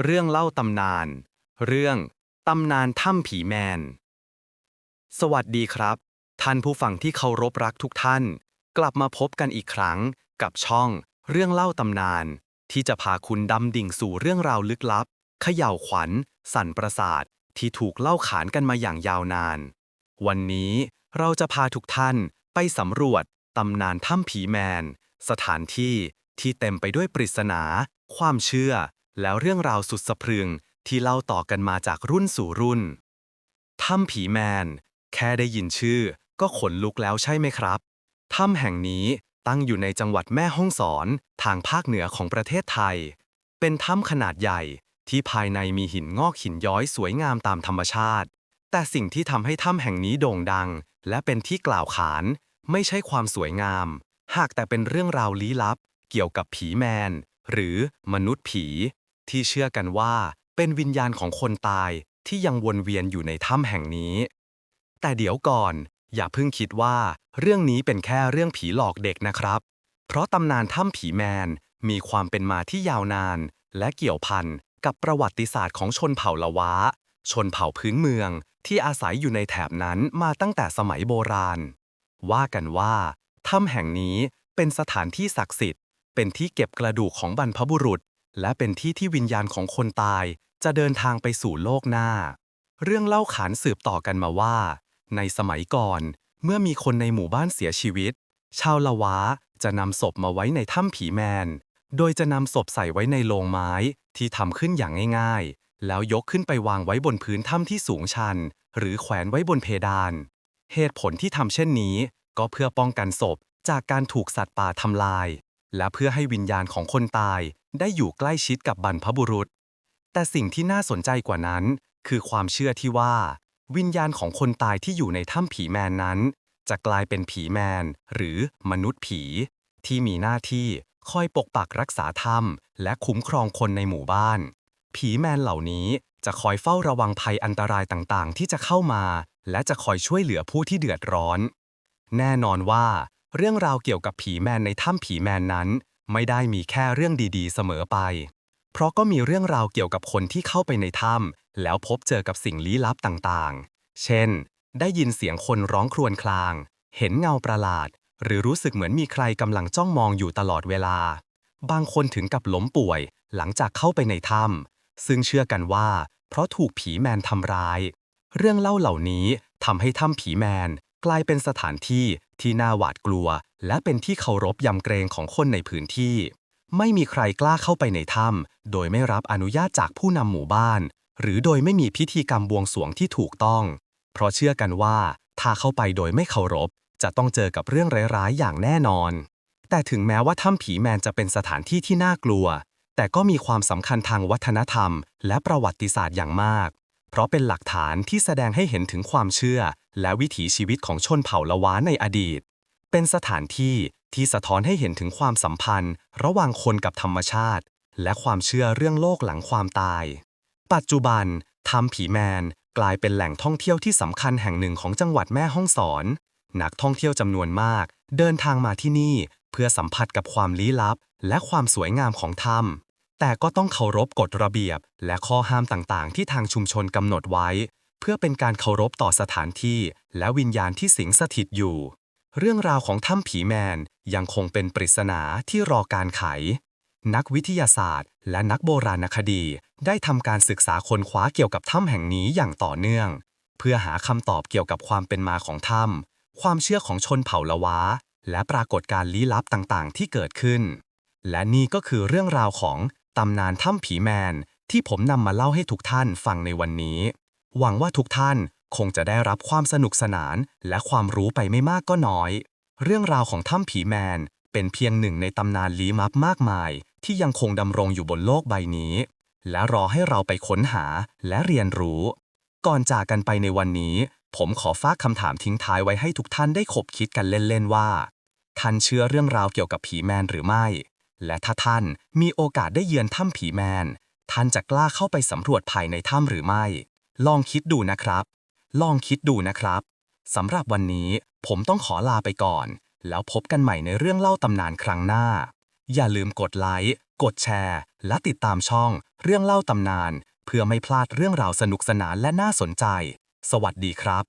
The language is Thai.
เรื่องเล่าตำนาน เรื่อง ตำนานถ้ำผีแมน สวัสดีครับ ท่านผู้ฟังที่เคารพรักทุกท่าน กลับมาพบกันอีกครั้งกับช่อง เรื่องเล่าตำนาน ที่จะพาคุณดำดิ่งสู่เรื่องราวลึกลับเขย่าวขวัญ สั่นประสาทที่ถูกเล่าขานกันมาอย่างยาวนาน วันนี้เราจะพาทุกท่านไปสำรวจตำนานถ้ำผีแมน สถานที่ที่เต็มไปด้วยปริศนา ความเชื่อ แล้วเรื่องราวสุดสะพรึงที่เล่าต่อกันมาจากรุ่นสู่รุ่น ถ้ำผีแมน แค่ได้ยินชื่อ ก็ขนลุกแล้วใช่ไหมครับ ถ้ำแห่งนี้ตั้งอยู่ในจังหวัดแม่ฮ่องสอน ทางภาคเหนือของประเทศไทย เป็นถ้ำขนาดใหญ่ที่ภายในมีหินงอกหินย้อยสวยงามตามธรรมชาติ แต่สิ่งที่ทำให้ถ้ำแห่งนี้โด่งดัง และเป็นที่กล่าวขาน ไม่ใช่ความสวยงาม หากแต่เป็นเรื่องราวลี้ลับ เกี่ยวกับผีแมน หรือมนุษย์ผี ที่เชื่อกันว่าเป็นวิญญาณของคนตายที่ยังวนเวียนอยู่ในถ้ำแห่งนี้ แต่เดี๋ยวก่อน อย่าเพิ่งคิดว่าเรื่องนี้เป็นแค่เรื่องผีหลอกเด็กนะครับ เพราะตำนานถ้ำผีแมนมีความเป็นมาที่ยาวนาน และเกี่ยวพันกับประวัติศาสตร์ของชนเผ่าละวะ ชนเผ่าพื้นเมืองที่อาศัยอยู่ในแถบนั้นมาตั้งแต่สมัยโบราณ ว่ากันว่าถ้ำแห่งนี้เป็นสถานที่ศักดิ์สิทธิ์ เป็นที่เก็บกระดูกของบรรพบุรุษ และเป็นที่ที่วิญญาณของคนตายจะเดินทางไปสู่โลกหน้า เรื่องเล่าขานสืบต่อกันมาว่า ในสมัยก่อน เมื่อมีคนในหมู่บ้านเสียชีวิต ชาวละวะจะนำศพมาไว้ในถ้ำผีแมน โดยจะนำศพใส่ไว้ในโลงไม้ที่ทำขึ้นอย่างง่าย ๆ แล้วยกขึ้นไปวางไว้บนพื้นถ้ำที่สูงชัน หรือแขวนไว้บนเพดาน เหตุผลที่ทำเช่นนี้ ก็เพื่อป้องกันศพจากการถูกสัตว์ป่าทำลาย และเพื่อให้วิญญาณของคนตายได้อยู่ใกล้ชิดกับบรรพบุรุษ แต่สิ่งที่น่าสนใจกว่านั้น คือความเชื่อที่ว่า วิญญาณของคนตายที่อยู่ในถ้ำผีแมนนั้น จะกลายเป็นผีแมน หรือมนุษย์ผี ที่มีหน้าที่คอยปกปักรักษาถ้ำและคุ้มครองคนในหมู่บ้าน ผีแมนเหล่านี้จะคอยเฝ้าระวังภัยอันตรายต่างๆ ที่จะเข้ามา และจะคอยช่วยเหลือผู้ที่เดือดร้อน แน่นอนว่า เรื่องราวเกี่ยวกับผีแมนในถ้ำผีแมนนั้น ไม่ได้มีแค่เรื่องดีๆ เสมอไป เพราะก็มีเรื่องราวเกี่ยวกับคนที่เข้าไปในถ้ำแล้วพบเจอกับสิ่งลี้ลับต่างๆ เช่น ได้ยินเสียงคนร้องครวญคราง เห็นเงาประหลาด หรือรู้สึกเหมือนมีใครกำลังจ้องมองอยู่ตลอดเวลา บางคนถึงกับล้มป่วย หลังจากเข้าไปในถ้ำซึ่งเชื่อกันว่า เพราะถูกผีแมนทำร้าย เรื่องเล่าเหล่านี้ทำให้ถ้ำผีแมน กลายเป็นสถานที่ที่น่าหวาดกลัว และเป็นที่เคารพยำเกรงของคนในพื้นที่ ไม่มีใครกล้าเข้าไปในถ้ำโดยไม่รับอนุญาตจากผู้นำหมู่บ้าน หรือโดยไม่มีพิธีกรรมบวงสรวงที่ถูกต้อง เพราะเชื่อกันว่า ถ้าเข้าไปโดยไม่เคารพ จะต้องเจอกับเรื่องร้ายๆอย่างแน่นอน แต่ถึงแม้ว่าถ้ำผีแมนจะเป็นสถานที่ที่น่ากลัว แต่ก็มีความสำคัญทางวัฒนธรรม และประวัติศาสตร์อย่างมาก เพราะเป็นหลักฐานที่แสดงให้เห็นถึงความเชื่อ และวิถีชีวิตของชนเผ่าละวะในอดีต เป็นสถานที่ที่สะท้อนให้เห็นถึงความสัมพันธ์ ระหว่างคนกับธรรมชาติ และความเชื่อเรื่องโลกหลังความตาย ปัจจุบันถ้ำผีแมนกลายเป็นแหล่งท่องเที่ยวที่สำคัญแห่งหนึ่งของจังหวัดแม่ฮ่องสอน นักท่องเที่ยวจำนวนมาก เดินทางมาที่นี่ เพื่อสัมผัสกับความลี้ลับ และความสวยงามของถ้ำแต่ก็ต้องเคารพกฎระเบียบ และข้อห้ามต่างๆ ที่ทางชุมชนกำหนดไว้ เพื่อเป็นการเคารพต่อสถานที่และวิญญาณที่สิงสถิตอยู่ เรื่องราวของถ้ำผีแมนยังคงเป็นปริศนาที่รอการไข นักวิทยาศาสตร์ และนักโบราณคดี ได้ทำการศึกษาค้นคว้าเกี่ยวกับถ้ำแห่งนี้อย่างต่อเนื่อง เพื่อหาคำตอบเกี่ยวกับความเป็นมาของถ้ำความเชื่อของชนเผ่าละวะและปรากฏการลี้ลับต่างๆ ที่เกิดขึ้น และนี่ก็คือเรื่องราวของตำนานถ้ำผีแมนที่ผมนำมาเล่าให้ทุกท่านฟังในวันนี้ หวังว่าทุกท่านคงจะได้รับความสนุกสนานและความรู้ไปไม่มากก็น้อย เรื่องราวของถ้ำผีแมน เป็นเพียงหนึ่งในตำนานลี้ลับมากมาย ที่ยังคงดำรงอยู่บนโลกใบนี้ และรอให้เราไปค้นหาและเรียนรู้ ก่อนจากกันไปในวันนี้ ผมขอฝากคำถามทิ้งท้ายไว้ให้ทุกท่านได้ขบคิดกันเล่นๆว่า ท่านเชื่อเรื่องราวเกี่ยวกับผีแมนหรือไม่ และถ้าท่านมีโอกาสได้เยือนถ้ำผีแมน ท่านจะกล้าเข้าไปสำรวจภายในถ้ำหรือไม่ ลองคิดดูนะครับ ลองคิดดูนะครับสำหรับวันนี้ผมต้องขอลาไปก่อน แล้วพบกันใหม่ในเรื่องเล่าตำนานครั้งหน้า อย่าลืมกดไลค์ กดแชร์ และติดตามช่องเรื่องเล่าตำนาน เพื่อไม่พลาดเรื่องราวสนุกสนานและน่าสนใจ สวัสดีครับ